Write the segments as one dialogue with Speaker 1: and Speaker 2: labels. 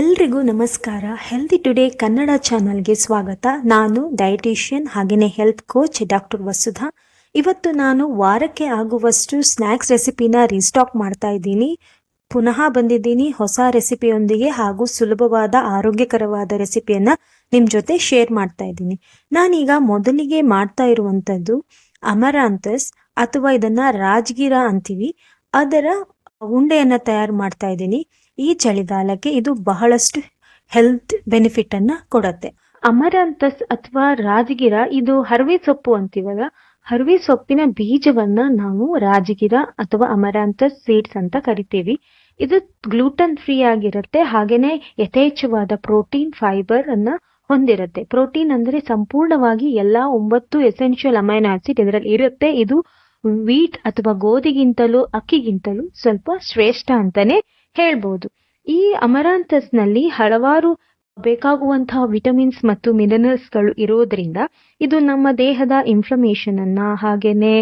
Speaker 1: ಎಲ್ರಿಗೂ ನಮಸ್ಕಾರ. Healthy today Kannada ಚಾನಲ್ಗೆ ಸ್ವಾಗತ. ನಾನು ಡಯಟಿಷಿಯನ್ ಹಾಗೆಯೇ ಹೆಲ್ತ್ ಕೋಚ್ ಡಾಕ್ಟರ್ ವಸುಧಾ. ಇವತ್ತು ನಾನು ವಾರಕ್ಕೆ ಆಗುವಷ್ಟು ಸ್ನ್ಯಾಕ್ಸ್ ರೆಸಿಪಿನ ರೀಸ್ಟಾಕ್ ಮಾಡ್ತಾ ಇದ್ದೀನಿ. ಪುನಃ ಬಂದಿದ್ದೀನಿ ಹೊಸ ರೆಸಿಪಿಯೊಂದಿಗೆ ಹಾಗೂ ಸುಲಭವಾದ ಆರೋಗ್ಯಕರವಾದ ರೆಸಿಪಿಯನ್ನು ನಿಮ್ಮ ಜೊತೆ ಶೇರ್ ಮಾಡ್ತಾ ಇದ್ದೀನಿ. ನಾನೀಗ ಮೊದಲಿಗೆ ಮಾಡ್ತಾ ಇರುವಂಥದ್ದು ಅಮರಾಂತಸ್ ಅಥವಾ ಇದನ್ನು ರಾಜ್ಗಿರಾ ಅಂತೀವಿ. ಅದರ ಉಂಡೆಯನ್ನು ತಯಾರು ಮಾಡ್ತಾ ಇದ್ದೀನಿ. ಈ ಚಳಿಗಾಲಕ್ಕೆ ಇದು ಬಹಳಷ್ಟು ಹೆಲ್ತ್ ಬೆನಿಫಿಟ್ ಅನ್ನ ಕೊಡತ್ತೆ. ಅಮರಂತಸ್ ಅಥವಾ ರಾಜಗಿರ, ಇದು ಹರವೆ ಸೊಪ್ಪು ಅಂತೀವಲ್ಲ, ಹರ್ವಿ ಸೊಪ್ಪಿನ ಬೀಜವನ್ನ ನಾವು ರಾಜಗಿರ ಅಥವಾ ಅಮರಾಂತಸ್ ಸೀಡ್ಸ್ ಅಂತ ಕರಿತೀವಿ. ಇದು ಗ್ಲೂಟನ್ ಫ್ರೀ ಆಗಿರುತ್ತೆ, ಹಾಗೇನೆ ಯಥೇಚ್ಛವಾದ ಪ್ರೋಟೀನ್ ಫೈಬರ್ ಅನ್ನ ಹೊಂದಿರುತ್ತೆ. ಪ್ರೋಟೀನ್ ಅಂದ್ರೆ ಸಂಪೂರ್ಣವಾಗಿ ಎಲ್ಲಾ ಒಂಬತ್ತು ಎಸೆನ್ಷಿಯಲ್ ಅಮೈನೋ ಆಸಿಡ್ ಇದರಲ್ಲಿ ಇರುತ್ತೆ. ಇದು ವೀಟ್ ಅಥವಾ ಗೋಧಿಗಿಂತಲೂ, ಅಕ್ಕಿಗಿಂತಲೂ ಸ್ವಲ್ಪ ಶ್ರೇಷ್ಠ ಅಂತಾನೆ ಹೇಳ್ಬೋದು. ಈ ಅಮರಾಂತಸ್ನಲ್ಲಿ ಹಲವಾರು ಬೇಕಾಗುವಂತಹ ವಿಟಮಿನ್ಸ್ ಮತ್ತು ಮಿನರಲ್ಸ್ಗಳು ಇರೋದ್ರಿಂದ ಇದು ನಮ್ಮ ದೇಹದ ಇನ್ಫ್ಲಮೇಷನ್ ಅನ್ನ ಹಾಗೇನೆ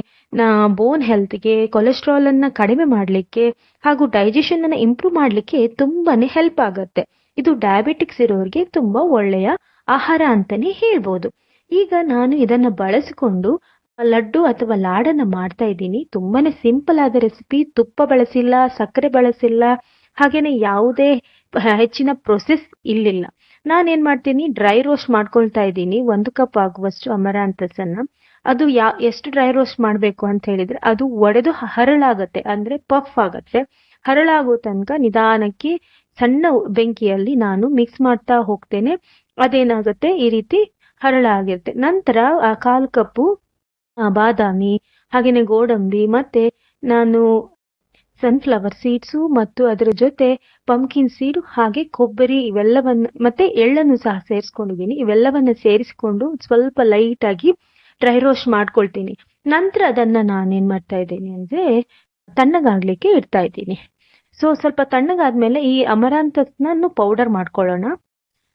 Speaker 1: ಬೋನ್ ಹೆಲ್ತ್ಗೆ ಕೊಲೆಸ್ಟ್ರಾಲ್ ಅನ್ನ ಕಡಿಮೆ ಮಾಡಲಿಕ್ಕೆ ಹಾಗೂ ಡೈಜೆಷನ್ ಅನ್ನ ಇಂಪ್ರೂವ್ ಮಾಡಲಿಕ್ಕೆ ತುಂಬಾನೇ ಹೆಲ್ಪ್ ಆಗುತ್ತೆ. ಇದು ಡಯಾಬಿಟಿಕ್ಸ್ ಇರೋರಿಗೆ ತುಂಬಾ ಒಳ್ಳೆಯ ಆಹಾರ ಅಂತಾನೆ ಹೇಳ್ಬೋದು. ಈಗ ನಾನು ಇದನ್ನ ಬಳಸಿಕೊಂಡು ಲಡ್ಡು ಅಥವಾ ಲಾಡನ್ನ ಮಾಡ್ತಾ ಇದ್ದೀನಿ. ತುಂಬಾನೇ ಸಿಂಪಲ್ ಆದ ರೆಸಿಪಿ ತುಪ್ಪ ಬಳಸಿಲ್ಲ, ಸಕ್ಕರೆ ಬಳಸಿಲ್ಲ ಹಾಗೇನೆ ಯಾವುದೇ ಹೆಚ್ಚಿನ ಪ್ರೊಸೆಸ್ ಇಲ್ಲಿಲ್ಲ. ನಾನೇನ್ ಮಾಡ್ತೀನಿ ಡ್ರೈ ರೋಸ್ಟ್ ಮಾಡ್ಕೊಳ್ತಾ ಇದ್ದೀನಿ. ಒಂದು ಕಪ್ ಆಗುವಷ್ಟು ಅಮರಾಂತಸ್ ಅನ್ನ ಅದು ಯಾ, ಎಷ್ಟು ಡ್ರೈ ರೋಸ್ಟ್ ಮಾಡಬೇಕು ಅಂತ ಹೇಳಿದ್ರೆ, ಅದು ಒಡೆದು ಹರಳಾಗತ್ತೆ. ಅಂದ್ರೆ ಪಫ್ ಆಗತ್ತೆ. ಹರಳಾಗೋ ತನಕ ನಿಧಾನಕ್ಕೆ ಸಣ್ಣ ಬೆಂಕಿಯಲ್ಲಿ ನಾನು ಮಿಕ್ಸ್ ಮಾಡ್ತಾ ಹೋಗ್ತೇನೆ. ಅದೇನಾಗುತ್ತೆ? ಈ ರೀತಿ ಹರಳಾಗಿರುತ್ತೆ. ನಂತರ ಆ ಕಾಲು ಕಪ್ಪು ಬಾದಾಮಿ, ಹಾಗೇನೆ ಗೋಡಂಬಿ, ಮತ್ತೆ ನಾನು ಸನ್ಫ್ಲವರ್ ಸೀಡ್ಸು ಮತ್ತು ಅದರ ಜೊತೆ ಪಂಕಿನ್ ಸೀಡು ಹಾಗೆ ಕೊಬ್ಬರಿ ಇವೆಲ್ಲವನ್ನ ಮತ್ತೆ ಎಳ್ಳನ್ನು ಸಹ ಸೇರಿಸ್ಕೊಂಡಿದ್ದೀನಿ. ಇವೆಲ್ಲವನ್ನ ಸೇರಿಸಿಕೊಂಡು ಸ್ವಲ್ಪ ಲೈಟ್ ಆಗಿ ಡ್ರೈ ರೋಸ್ಟ್ ಮಾಡ್ಕೊಳ್ತೀನಿ. ನಂತರ ಅದನ್ನ ನಾನೇನ್ ಮಾಡ್ತಾ ಇದ್ದೀನಿ ಅಂದ್ರೆ ತಣ್ಣಗಾಗ್ಲಿಕ್ಕೆ ಇಡ್ತಾ ಇದ್ದೀನಿ. ಸೊ ಸ್ವಲ್ಪ ತಣ್ಣಗಾದ್ಮೇಲೆ ಈ ಅಮರಾಂತಸ್ನ ಪೌಡರ್ ಮಾಡ್ಕೊಳ್ಳೋಣ.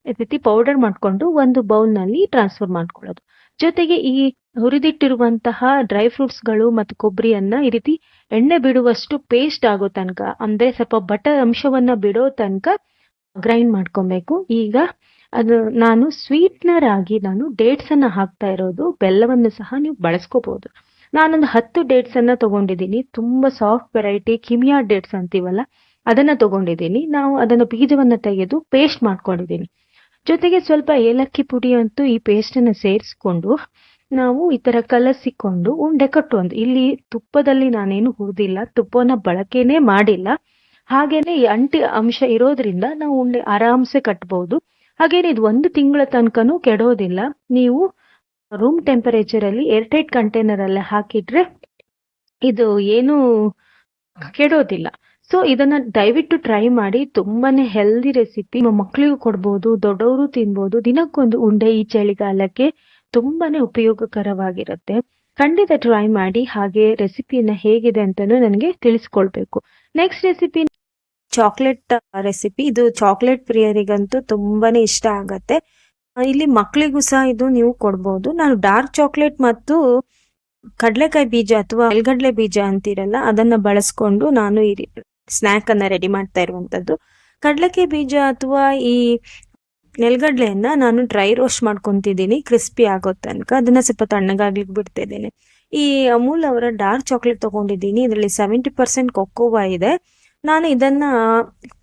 Speaker 1: ಈ ರೀತಿ ಪೌಡರ್ ಮಾಡ್ಕೊಂಡು ಒಂದು ಬೌಲ್ನಲ್ಲಿ ಟ್ರಾನ್ಸ್ಫರ್ ಮಾಡ್ಕೊಳ್ಳೋದು. ಜೊತೆಗೆ ಈ ಹುರಿದಿಟ್ಟಿರುವಂತಹ ಡ್ರೈ ಫ್ರೂಟ್ಸ್ಗಳು ಮತ್ತು ಕೊಬ್ಬರಿಯನ್ನ ಈ ರೀತಿ ಎಣ್ಣೆ ಬಿಡುವಷ್ಟು ಪೇಸ್ಟ್ ಆಗೋ ತನಕ, ಅಂದ್ರೆ ಸ್ವಲ್ಪ ಬಟರ್ ಅಂಶವನ್ನ ಬಿಡೋ ತನಕ ಗ್ರೈಂಡ್ ಮಾಡ್ಕೊಬೇಕು. ಈಗ ಅದು ನಾನು ಸ್ವೀಟ್ನರ್ ಆಗಿ ನಾನು ಡೇಟ್ಸ್ ಅನ್ನ ಹಾಕ್ತಾ ಇರೋದು, ಬೆಲ್ಲವನ್ನು ಸಹ ನೀವು ಬಳಸ್ಕೋಬಹುದು ನಾನೊಂದು ಹತ್ತು ಡೇಟ್ಸ್ ಅನ್ನ ತಗೊಂಡಿದ್ದೀನಿ. ತುಂಬಾ ಸಾಫ್ಟ್ ವೆರೈಟಿ ಕಿಮಿಯಾ ಡೇಟ್ಸ್ ಅಂತೀವಲ್ಲ, ಅದನ್ನ ತಗೊಂಡಿದ್ದೀನಿ. ನಾವು ಅದನ್ನ ಬೀಜವನ್ನ ತೆಗೆದು ಪೇಸ್ಟ್ ಮಾಡ್ಕೊಂಡಿದ್ದೀನಿ. ಜೊತೆಗೆ ಸ್ವಲ್ಪ ಏಲಕ್ಕಿ ಪುಡಿ ಅಂತೂ ಈ ಪೇಸ್ಟ್ ಅನ್ನ ಸೇರಿಸ್ಕೊಂಡು ನಾವು ಈ ತರ ಕಲಸಿಕೊಂಡು ಉಂಡೆ ಕಟ್ಟುವಂತ ಇಲ್ಲಿ ತುಪ್ಪದಲ್ಲಿ ನಾನೇನು ಹುರಿದಿಲ್ಲ, ತುಪ್ಪನ ಬಳಕೆನೇ ಮಾಡಿಲ್ಲ. ಹಾಗೇನೆ ಈ ಅಂಟಿ ಅಂಶ ಇರೋದ್ರಿಂದ ನಾವು ಉಂಡೆ ಆರಾಮ್ಸೆ ಕಟ್ಬಹುದು ಹಾಗೇನೆ ಇದು ಒಂದು ತಿಂಗಳ ತನಕನೂ ಕೆಡೋದಿಲ್ಲ. ನೀವು ರೂಮ್ ಟೆಂಪರೇಚರ್ ಅಲ್ಲಿ ಏರ್ಟೈಟ್ ಕಂಟೈನರ್ ಅಲ್ಲಿ ಹಾಕಿಟ್ರೆ ಇದು ಏನು ಕೆಡೋದಿಲ್ಲ. ಸೊ ಇದನ್ನ ದಯವಿಟ್ಟು ಟ್ರೈ ಮಾಡಿ. ತುಂಬಾನೇ ಹೆಲ್ದಿ ರೆಸಿಪಿ ಮಕ್ಕಳಿಗೂ ಕೊಡ್ಬೋದು, ದೊಡ್ಡವರು ತಿನ್ಬೋದು. ದಿನಕ್ಕೊಂದು ಉಂಡೆ ಈ ಚಳಿಗಾಲಕ್ಕೆ ತುಂಬಾನೇ ಉಪಯೋಗಕರವಾಗಿರುತ್ತೆ. ಖಂಡಿತ ಟ್ರೈ ಮಾಡಿ ಹಾಗೆ ರೆಸಿಪಿಯನ್ನ ಹೇಗಿದೆ ಅಂತಾನು ನನಗೆ ತಿಳಿಸ್ಕೊಳ್ಬೇಕು ನೆಕ್ಸ್ಟ್ ರೆಸಿಪಿ ಚಾಕ್ಲೇಟ್ ರೆಸಿಪಿ ಇದು ಚಾಕ್ಲೇಟ್ ಪ್ರಿಯರಿಗಂತೂ ತುಂಬಾನೇ ಇಷ್ಟ ಆಗತ್ತೆ. ಇಲ್ಲಿ ಮಕ್ಕಳಿಗೂ ಸಹ ಇದು ನೀವು ಕೊಡ್ಬೋದು. ನಾನು ಡಾರ್ಕ್ ಚಾಕ್ಲೇಟ್ ಮತ್ತು ಕಡಲೆಕಾಯಿ ಬೀಜ ಅಥವಾ ಎಲ್ಗಡ್ಲೆ ಬೀಜ ಅಂತಿರಲ್ಲ, ಅದನ್ನ ಬಳಸ್ಕೊಂಡು ನಾನು ಈ ಸ್ನ್ಯಾಕ್ ಅನ್ನ ರೆಡಿ ಮಾಡ್ತಾ ಇರುವಂತದ್ದು. ಕಡಲೆಕಾಯಿ ಬೀಜ ಅಥವಾ ಈ ನೆಲಗಡ್ಲೆಯನ್ನ ನಾನು ಡ್ರೈ ರೋಸ್ಟ್ ಮಾಡ್ಕೊಂತಿದ್ದೀನಿ ಕ್ರಿಸ್ಪಿ ಆಗೋ ತನಕ. ಅದನ್ನ ಸ್ವಲ್ಪ ತಣ್ಣಗಾಗ್ಲಿಕ್ಕೆ ಬಿಡ್ತಾ ಇದ್ದೇನೆ ಈ ಅಮೂಲ್ ಅವರ ಡಾರ್ಕ್ ಚಾಕ್ಲೇಟ್ ತಗೊಂಡಿದ್ದೀನಿ. ಇದರಲ್ಲಿ ಸೆವೆಂಟಿ ಪರ್ಸೆಂಟ್ ಕೊಕ್ಕೋವಾ ಇದೆ. ನಾನು ಇದನ್ನ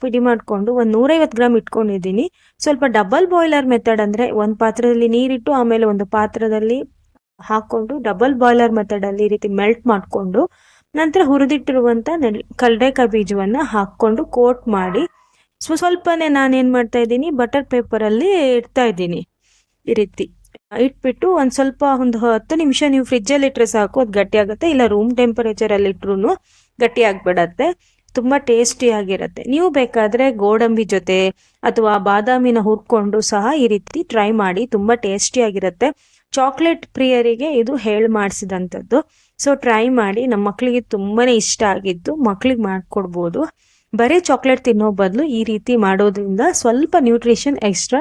Speaker 1: ಪುಡಿ ಮಾಡಿಕೊಂಡು ಒಂದು ನೂರೈವತ್ತು ಗ್ರಾಮ್ ಇಟ್ಕೊಂಡಿದ್ದೀನಿ. ಸ್ವಲ್ಪ ಡಬಲ್ ಬಾಯ್ಲರ್ ಮೆಥಡ್ ಅಂದ್ರೆ ಒಂದು ಪಾತ್ರದಲ್ಲಿ ನೀರಿಟ್ಟು ಆಮೇಲೆ ಒಂದು ಪಾತ್ರದಲ್ಲಿ ಹಾಕೊಂಡು ಡಬಲ್ ಬಾಯ್ಲರ್ ಮೆಥಡ್ ಅಲ್ಲಿ ಈ ರೀತಿ ಮೆಲ್ಟ್ ಮಾಡಿಕೊಂಡು ನಂತರ ಹುರಿದಿಟ್ಟಿರುವಂತ ನೆಲ್ ಕಲ್ಡೆಕಾಯಿ ಬೀಜವನ್ನ ಹಾಕ್ಕೊಂಡು ಕೋಟ್ ಮಾಡಿ ಸ್ವ ಸ್ವಲ್ಪನೇ ನಾನು ಏನ್ ಮಾಡ್ತಾ ಇದ್ದೀನಿ? ಬಟರ್ ಪೇಪರ್ ಅಲ್ಲಿ ಇಡ್ತಾ ಇದ್ದೀನಿ. ಈ ರೀತಿ. ಇಟ್ಬಿಟ್ಟು ಒಂದ್ ಸ್ವಲ್ಪ ಒಂದು ಹತ್ತು ನಿಮಿಷ ನೀವು ಫ್ರಿಜ್ ಅಲ್ಲಿ ಇಟ್ರೆ ಸಾಕು, ಅದು ಗಟ್ಟಿ ಆಗುತ್ತೆ. ಇಲ್ಲ ರೂಮ್ ಟೆಂಪರೇಚರ್ ಅಲ್ಲಿ ಇಟ್ರು ಗಟ್ಟಿ ತುಂಬಾ ಟೇಸ್ಟಿ ಆಗಿರುತ್ತೆ. ನೀವು ಬೇಕಾದ್ರೆ ಗೋಡಂಬಿ ಜೊತೆ ಅಥವಾ ಬಾದಾಮಿನ ಹುರ್ಕೊಂಡು ಸಹ ಈ ರೀತಿ ಟ್ರೈ ಮಾಡಿ, ತುಂಬಾ ಟೇಸ್ಟಿ ಆಗಿರತ್ತೆ. ಚಾಕ್ಲೇಟ್ ಪ್ರಿಯರಿಗೆ ಇದು ಹೇಳಿ ಮಾಡಿಸಿದಂಥದ್ದು. ಸೊ ಟ್ರೈ ಮಾಡಿ. ನಮ್ಮ ಮಕ್ಕಳಿಗೆ ತುಂಬಾನೇ ಇಷ್ಟ ಆಗಿದ್ದು ಮಕ್ಕಳಿಗೆ ಮಾಡಿಕೊಡ್ಬೋದು. ಬರೀ ಚಾಕ್ಲೇಟ್ ತಿನ್ನೋ ಬದಲು ಈ ರೀತಿ ಮಾಡೋದ್ರಿಂದ ಸ್ವಲ್ಪ ನ್ಯೂಟ್ರಿಷನ್ ಎಕ್ಸ್ಟ್ರಾ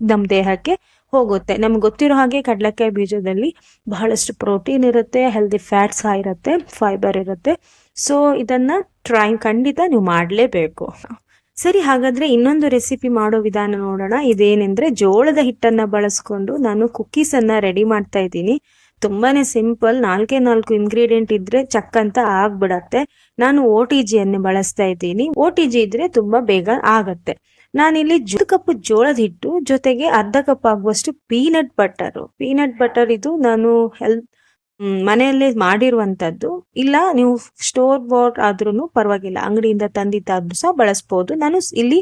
Speaker 1: ನಮ್ಮ ದೇಹಕ್ಕೆ ಹೋಗುತ್ತೆ. ನಮ್ಗೆ ಗೊತ್ತಿರೋ ಹಾಗೆ ಕಡಲೆಕಾಯಿ ಬೀಜದಲ್ಲಿ ಬಹಳಷ್ಟು ಪ್ರೋಟೀನ್ ಇರುತ್ತೆ ಹೆಲ್ದಿ ಫ್ಯಾಟ್ಸ್ ಇರುತ್ತೆ ಫೈಬರ್ ಇರುತ್ತೆ. ಸೊ ಇದನ್ನ ಟ್ರೈ ಖಂಡಿತ ನೀವು ಮಾಡಲೇಬೇಕು. ಸರಿ, ಹಾಗಾದ್ರೆ ಇನ್ನೊಂದು ರೆಸಿಪಿ ಮಾಡೋ ವಿಧಾನ ನೋಡೋಣ. ಇದೇನೆಂದರೆ ಜೋಳದ ಹಿಟ್ಟನ್ನ ಬಳಸ್ಕೊಂಡು ನಾನು ಕುಕ್ಕೀಸನ್ನು ರೆಡಿ ಮಾಡ್ತಾ ಇದ್ದೀನಿ. ತುಂಬಾನೇ ಸಿಂಪಲ್ ನಾಲ್ಕೇ ನಾಲ್ಕು ಇಂಗ್ರೀಡಿಯೆಂಟ್ ಇದ್ರೆ ಚಕ್ ಅಂತ ಆಗ್ಬಿಡತ್ತೆ. ನಾನು ಓ ಟಿ ಜಿಯನ್ನು ಬಳಸ್ತಾ ಇದ್ದೀನಿ. ಓ ಟಿ ಜಿ ಇದ್ರೆ ತುಂಬಾ ಬೇಗ ಆಗತ್ತೆ. ನಾನಿಲ್ಲಿ ಜೂ ಕಪ್ ಜೋಳದ ಹಿಟ್ಟು, ಜೊತೆಗೆ ಅರ್ಧ ಕಪ್ ಆಗುವಷ್ಟು ಪೀನಟ್ ಬಟರ್ ಪೀನಟ್ ಬಟರ್ ಇದು ನಾನು ಹೆಲ್ತ್ ಮನೆಯಲ್ಲೇ ಮಾಡಿರುವಂತದ್ದು. ಇಲ್ಲ, ನೀವು ಸ್ಟೋರ್ ಬೋರ್ಡ್ ಆದ್ರೂ ಪರವಾಗಿಲ್ಲ. ಅಂಗಡಿಯಿಂದ ತಂದಿದ್ದಾದ್ರೂ ಸಹ ಬಳಸ್ಬೋದು. ನಾನು ಇಲ್ಲಿ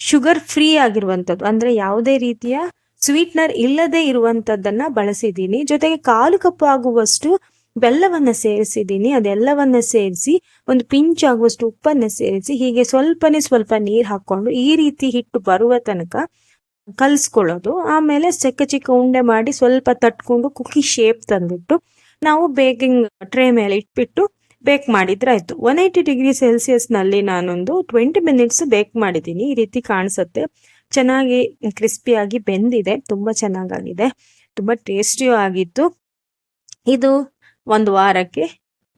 Speaker 1: ಶುಗರ್ ಫ್ರೀ ಆಗಿರುವಂತದ್ದು. ಅಂದ್ರೆ ಯಾವುದೇ ರೀತಿಯ ಸ್ವೀಟ್ನರ್ ಇಲ್ಲದೆ ಇರುವಂತದ್ದನ್ನ ಬಳಸಿದ್ದೀನಿ. ಜೊತೆಗೆ ಕಾಲು ಕಪ್ ಆಗುವಷ್ಟು ಬೆಲ್ಲವನ್ನ ಸೇರಿಸಿದ್ದೀನಿ. ಅದೆಲ್ಲವನ್ನ ಸೇರಿಸಿ ಒಂದು ಪಿಂಚ್ ಆಗುವಷ್ಟು ಉಪ್ಪನ್ನ ಸೇರಿಸಿ ಹೀಗೆ ಸ್ವಲ್ಪನೇ ಸ್ವಲ್ಪ ನೀರು ಹಾಕೊಂಡು ಈ ರೀತಿ ಹಿಟ್ಟು ಬರುವ ತನಕ ಕಲಿಸ್ಕೊಳ್ಳೋದು. ಆಮೇಲೆ ಚಿಕ್ಕ ಚಿಕ್ಕ ಉಂಡೆ ಮಾಡಿ ಸ್ವಲ್ಪ ತಟ್ಕೊಂಡು ಕುಕ್ಕಿ ಶೇಪ್ ತಂದ್ಬಿಟ್ಟು ನಾವು ಬೇಕಿಂಗ್ ಟ್ರೇ ಮೇಲೆ ಇಟ್ಬಿಟ್ಟು ಬೇಕ್ ಮಾಡಿದ್ರೆ ಆಯ್ತು. ಒನ್ ಏಯ್ಟಿ ಡಿಗ್ರಿ ಸೆಲ್ಸಿಯಸ್ನಲ್ಲಿ ನಾನೊಂದು ಟ್ವೆಂಟಿ ಮಿನಿಟ್ಸ್ ಬೇಕ್ ಮಾಡಿದ್ದೀನಿ. ಈ ರೀತಿ ಕಾಣಿಸುತ್ತೆ. ಚೆನ್ನಾಗಿ ಕ್ರಿಸ್ಪಿಯಾಗಿ ಬೆಂದಿದೆ, ತುಂಬ ಚೆನ್ನಾಗಾಗಿದೆ, ತುಂಬ ಟೇಸ್ಟಿಯೂ ಆಗಿತ್ತು. ಇದು ಒಂದು ವಾರಕ್ಕೆ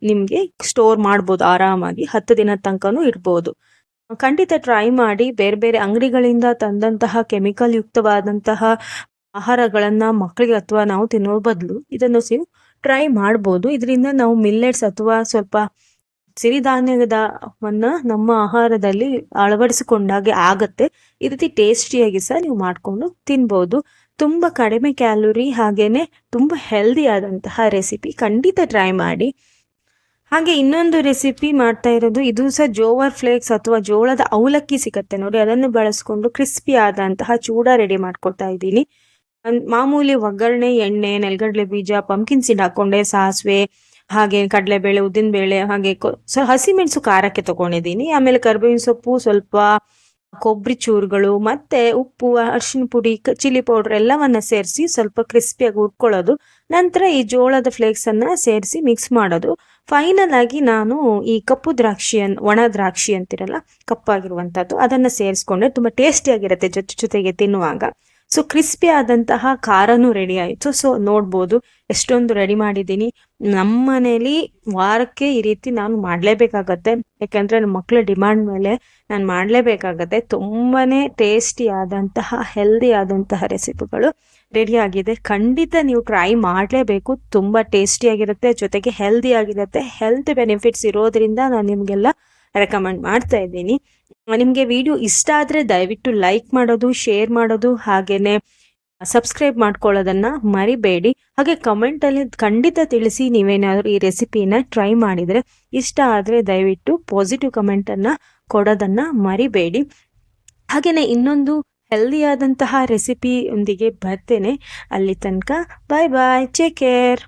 Speaker 1: ನಿಮಗೆ ಸ್ಟೋರ್ ಮಾಡ್ಬೋದು, ಆರಾಮಾಗಿ ಹತ್ತು ದಿನ ತನಕನೂ ಇಡ್ಬೋದು. ಖಂಡಿತ ಟ್ರೈ ಮಾಡಿ, ಬೇರೆ ಬೇರೆ ಅಂಗಡಿಗಳಿಂದ ತಂದಂತಹ ಕೆಮಿಕಲ್ ಯುಕ್ತವಾದಂತಹ ಆಹಾರಗಳನ್ನು ಮಕ್ಕಳಿಗೆ ಅಥವಾ ನಾವು ತಿನ್ನೋ ಬದಲು ಇದನ್ನು ಸಿಮ್ ಟ್ರೈ ಮಾಡ್ಬೋದು. ಇದರಿಂದ ನಾವು ಮಿಲ್ಲೆಟ್ಸ್ ಅಥವಾ ಸ್ವಲ್ಪ ಸಿರಿಧಾನ್ಯದವನ್ನ ನಮ್ಮ ಆಹಾರದಲ್ಲಿ ಅಳವಡಿಸಿಕೊಂಡಾಗೆ ಆಗತ್ತೆ. ಈ ರೀತಿ ಟೇಸ್ಟಿಯಾಗಿ ಸಹ ನೀವು ಮಾಡ್ಕೊಂಡು ತಿನ್ಬೋದು. ತುಂಬಾ ಕಡಿಮೆ ಕ್ಯಾಲೋರಿ ಹಾಗೇನೆ ತುಂಬಾ ಹೆಲ್ದಿ ಆದಂತಹ ರೆಸಿಪಿ ಖಂಡಿತ ಟ್ರೈ ಮಾಡಿ. ಹಾಗೆ ಇನ್ನೊಂದು ರೆಸಿಪಿ ಮಾಡ್ತಾ ಇರೋದು, ಇದು ಸಹ ಜೋವರ್ ಫ್ಲೇಕ್ಸ್ ಅಥವಾ ಜೋಳದ ಅವಲಕ್ಕಿ ಸಿಗತ್ತೆ ನೋಡಿ, ಅದನ್ನು ಬಳಸ್ಕೊಂಡು ಕ್ರಿಸ್ಪಿ ಆದಂತಹ ಚೂಡ ರೆಡಿ ಮಾಡ್ಕೊಳ್ತಾ ಇದ್ದೀನಿ. ಮಾಮೂಲಿ ಒಗ್ಗರಣೆ, ಎಣ್ಣೆ, ನೆಲಗಡಲೆ ಬೀಜ ಪಂಕಿನ್ ಸೀಡ್ ಹಾಕೊಂಡೆ, ಸಾಸಿವೆ ಹಾಗೆ ಕಡಲೆಬೇಳೆ, ಉದ್ದಿನಬೇಳೆ, ಹಾಗೆ ಸೊ ಹಸಿಮೆಣಸು ಖಾರಕ್ಕೆ ತಗೊಂಡಿದ್ದೀನಿ. ಆಮೇಲೆ ಕರ್ಬೇವಿನ ಸೊಪ್ಪು, ಸ್ವಲ್ಪ ಕೊಬ್ಬರಿ ಚೂರುಗಳು, ಮತ್ತೆ ಉಪ್ಪು, ಅರಿಶಿನ ಪುಡಿ ಚಿಲ್ಲಿ ಪೌಡರ್ ಎಲ್ಲವನ್ನ ಸೇರಿಸಿ ಸ್ವಲ್ಪ ಕ್ರಿಸ್ಪಿಯಾಗಿ ಉಟ್ಕೊಳ್ಳೋದು ನಂತರ ಈ ಜೋಳದ ಫ್ಲೇಕ್ಸ್ ಅನ್ನ ಸೇರಿಸಿ ಮಿಕ್ಸ್ ಮಾಡೋದು. ಫೈನಲ್ ಆಗಿ ನಾನು ಈ ಕಪ್ಪು ದ್ರಾಕ್ಷಿ ಅನ್, ಒಣ ದ್ರಾಕ್ಷಿ ಅಂತಿರಲ್ಲ ಕಪ್ಪಾಗಿರುವಂತದ್ದು ಅದನ್ನ ಸೇರಿಸ್ಕೊಂಡ್ರೆ ತುಂಬಾ ಟೇಸ್ಟಿಯಾಗಿರುತ್ತೆ ಜೊತೆ, ಜೊತೆಗೆ ತಿನ್ನುವಾಗ. ಸೊ ಕ್ರಿಸ್ಪಿ ಆದಂತಹ ಖಾರನೂ ರೆಡಿ ಆಯಿತು. ಸೊ ನೋಡ್ಬೋದು. ಎಷ್ಟೊಂದು ರೆಡಿ ಮಾಡಿದ್ದೀನಿ. ನಮ್ಮ ಮನೇಲಿ ವಾರಕ್ಕೆ ಈ ರೀತಿ ನಾನು ಮಾಡಲೇಬೇಕಾಗತ್ತೆ. ಯಾಕಂದ್ರೆ ನಮ್ಮ ಮಕ್ಕಳ ಡಿಮಾಂಡ್ ಮೇಲೆ ನಾನು ಮಾಡಲೇಬೇಕಾಗತ್ತೆ. ತುಂಬಾನೇ ಟೇಸ್ಟಿ ಆದಂತಹ ಹೆಲ್ದಿ ಆದಂತಹ ರೆಸಿಪಿಗಳು ರೆಡಿ ಆಗಿದೆ. ಖಂಡಿತ ನೀವು ಟ್ರೈ ಮಾಡಲೇಬೇಕು. ತುಂಬ ಟೇಸ್ಟಿಯಾಗಿರುತ್ತೆ ಜೊತೆಗೆ ಹೆಲ್ದಿ ಆಗಿರುತ್ತೆ. ಹೆಲ್ತ್ ಬೆನಿಫಿಟ್ಸ್ ಇರೋದ್ರಿಂದ ನಾನು ನಿಮಗೆಲ್ಲ ರೆಕಮೆಂಡ್ ಮಾಡ್ತಾ ಇದ್ದೀನಿ. ನಿಮಗೆ ವಿಡಿಯೋ ಇಷ್ಟ ಆದರೆ ದಯವಿಟ್ಟು ಲೈಕ್ ಮಾಡೋದು, ಶೇರ್ ಮಾಡೋದು ಹಾಗೆಯೇ ಸಬ್ಸ್ಕ್ರೈಬ್ ಮಾಡ್ಕೊಳ್ಳೋದನ್ನು ಮರಿಬೇಡಿ. ಹಾಗೆ ಕಮೆಂಟಲ್ಲಿ ಖಂಡಿತ ತಿಳಿಸಿ ನೀವೇನಾದರೂ ಈ ರೆಸಿಪಿನ ಟ್ರೈ ಮಾಡಿದರೆ ಇಷ್ಟ ಆದರೆ ದಯವಿಟ್ಟು ಪಾಸಿಟಿವ್ ಕಮೆಂಟನ್ನು ಕೊಡೋದನ್ನ ಮರಿಬೇಡಿ. ಹಾಗೆಯೇ ಇನ್ನೊಂದು ಹೆಲ್ದಿಯಾದಂತಹ ಆದಂತಹ ರೆಸಿಪಿ ಒಂದಿಗೆ ಬರ್ತೇನೆ. ಅಲ್ಲಿ ತನಕ ಬಾಯ್ ಬಾಯ್ ಟೇಕ್ ಕೇರ್